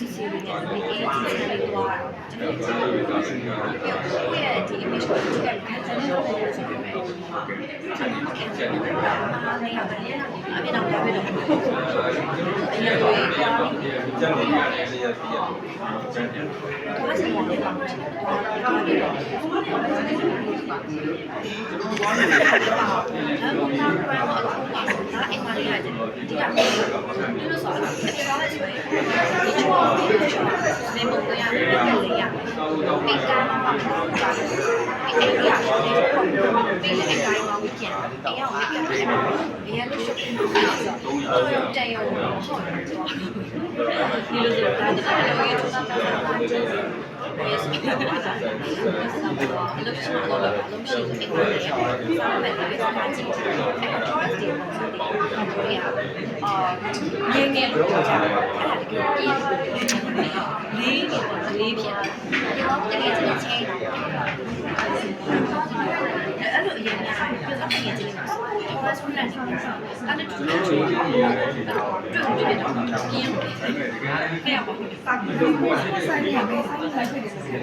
စီစီလေးနဲ့ဒီအေးစီစီလေးတော့ကျွန်တော်တို့ကိုယ့်ရဲ့ဒီ image ကိုကြည့်ရတဲ့အခါကျတော့လည်းဆိုပေမဲ့ကျွန်တော်ခင်ဗျာအားနေရတယ်အပြင်တော့ပြပြတော့အရင်ကကြာနေကျန်နေရတယ်ဆရာပြရကျန်တယ်ဘာစီလဲပါမရှိဘူးဘာလဲတော့ကျွန်တော်တို့ဘာလဲတော့အခုပါတာအိမ်မှာလေးရတယ်ဒီကနေ့လို့ဆိုတော့ဒီကားလေးဆိုရင်ဒီချောဒီချောနေမပေါ်ရတဲ့လေရ ပိတ်ကားမှာပါတာအိမ်ရရတယ်ပိတ်လေအိမ်တိုင်းမှာဝီကင်အိမ်ရောက်ဝီကင်အဲ့တော့ဘေးကလို့ရှိရင်တော့တော့တန်ရုံဟုတ်တယ်ဆိုဒီလိုဆိုတာဒီလိုရေးထုတ်တာတာကျင်း Yes, I love you. I love you. I love you. I love you. စာမဲ့လေးစာကြည့်တယ်အဲ့တော့ Taurus တွေပုံစံတွေတို့ရအာ ငင်းငယ်လို့ပြောကြတယ်အဲ့ဒါတကယ်ပြည့်လေးနေပေါ့လေးဖြစ်တယ်တကယ်ချင်းချင်းအဲ့လိုအရင်ကပြောတာငယ်ချင်း လေး Taurus ကလည်းအဲ့ဒါတူတူတူတူတူတူတော့ပြင်းတယ်အဲ့ပါစာကြည့်လို့ဆိုင်ရမယ်ဆိုင်လိုက်ဖြစ်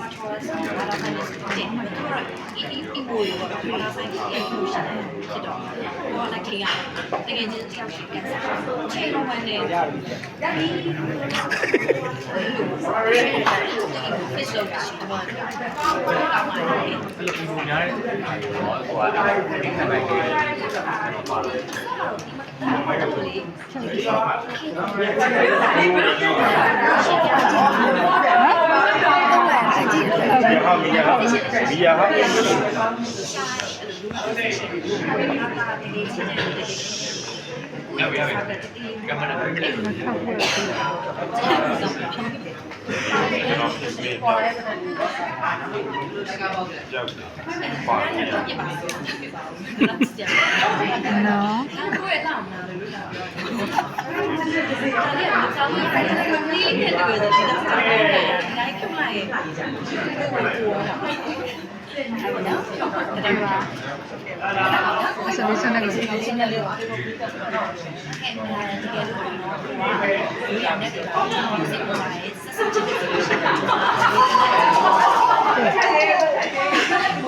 လည်းဒီနေ့ဆိုတော့လေးတော့ကျွန်တော်တို့ဆိုင်နေဆိုတာပဲဒါပေ မဲ့ဒါကလည်းတည်းဆိုတာဝါဆိုင်နေတယ်ဝါဆိုင်နေတယ်ဆိုင်ဆိုင်နေတယ်တဲ့ဆိုတာ Taurus က fire energy နဲ့ fire battery fire energy fire fire ချင်းတွေရတာ Taurus ကတော့ဆိုင်နေတယ်သူကတော့ဒီဒီဘိုးရောဝါဆိုင်နေတယ်ဖြစ်တယ်ဖြစ်တော့ဘောလည်းခေရတကယ်ချင်းတယောက်ရှိကန်စားချိန်လုံးဝနဲ့ fish လောက်တာရှိတယ်ဘာလို့ကောင်းပါလဲဘယ်လိုပုံများတဲ့ဟိုဟိုအဲ့ဒါဒီခံနိုင်ခဲ့ပါလားဟာမီယာဟာမီယာဟာရပါရပါကမ္ဘာနဲ့ကြည့်လို့ကြောက်ပါမီယာနော်ကိုယ့်ရဲ့လောက်နာလို့လာပြောတယ်။ဒါ လေးကမကြောက်ဘူး။ဒီလေးနဲ့တကယ်တော့ဒီတော့တော့လိုက်ခုလိုက်ရဲ့။အဲ့ဒါနော်။ဒါကအစလေးစနေကိုဒီချင်းလေးပါ။အဲ့ဒါတကယ်လို့တော့ဒီရတဲ့တော့စိတ်ပေါ်လာရဲ့ဆက်